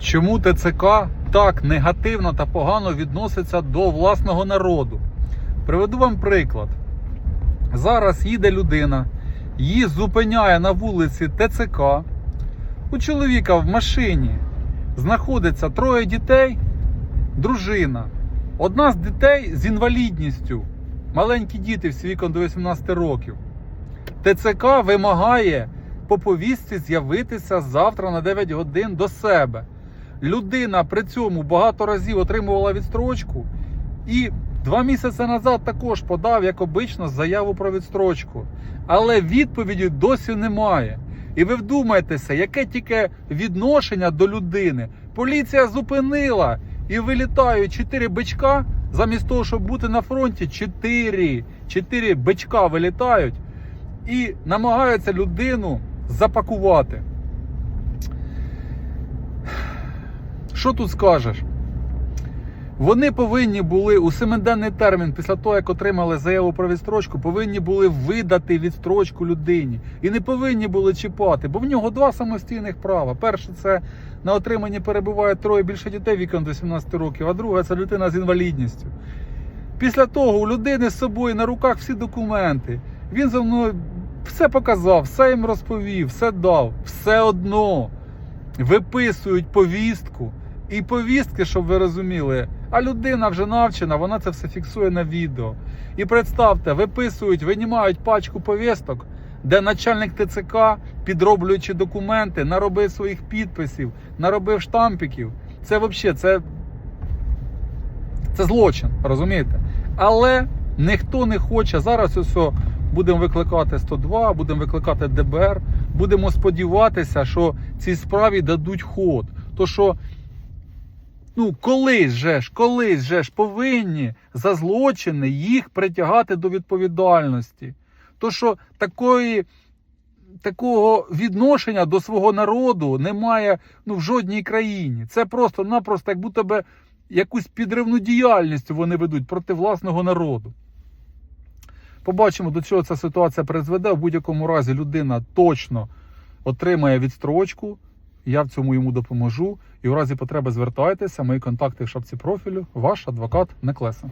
Чому ТЦК так негативно та погано відноситься до власного народу? Приведу вам приклад. Зараз їде людина, її зупиняє на вулиці ТЦК. У чоловіка в машині знаходиться троє дітей, дружина. Одна з дітей з інвалідністю, маленькі діти всі віком до 18 років. ТЦК вимагає по повістці з'явитися завтра на 9 годин до себе. Людина при цьому багато разів отримувала відстрочку і два місяці назад також подав, як обично, заяву про відстрочку. Але відповіді досі немає. І ви вдумайтеся, яке тільки відношення до людини. Поліція зупинила і вилітають чотири бичка, замість того, щоб бути на фронті, чотири, бичка вилітають і намагаються людину запакувати. Що тут скажеш? Вони повинні були у семиденний термін, після того, як отримали заяву про відстрочку, повинні були видати відстрочку людині. І не повинні були чіпати, бо в нього два самостійних права. Перше, це на отриманні перебуває троє більше дітей віком до 17 років, а друге це людина з інвалідністю. Після того у людини з собою на руках всі документи. Він за мною все показав, все їм розповів, все дав. Все одно виписують повістку. І повістки, щоб ви розуміли, а людина вже навчена, вона це все фіксує на відео. І представте, виписують, винімають пачку повісток, де начальник ТЦК, підроблюючи документи, наробив своїх підписів, наробив штампиків. Це взагалі це, це злочин, розумієте? Але ніхто не хоче. Зараз ось будемо викликати 102, будемо викликати ДБР, будемо сподіватися, що цій справі дадуть ход. То що Ну, колись же ж, колись же ж повинні за злочини їх притягати до відповідальності. То що такої, такого відношення до свого народу немає ну, в жодній країні. Це просто-напросто, як будто би якусь підривну діяльність вони ведуть проти власного народу. Побачимо, до чого ця ситуація призведе. В будь-якому разі людина точно отримає відстрочку. Я в цьому йому допоможу. І в разі потреби звертайтеся. Мої контакти в шапці профілю. Ваш адвокат Неклеса.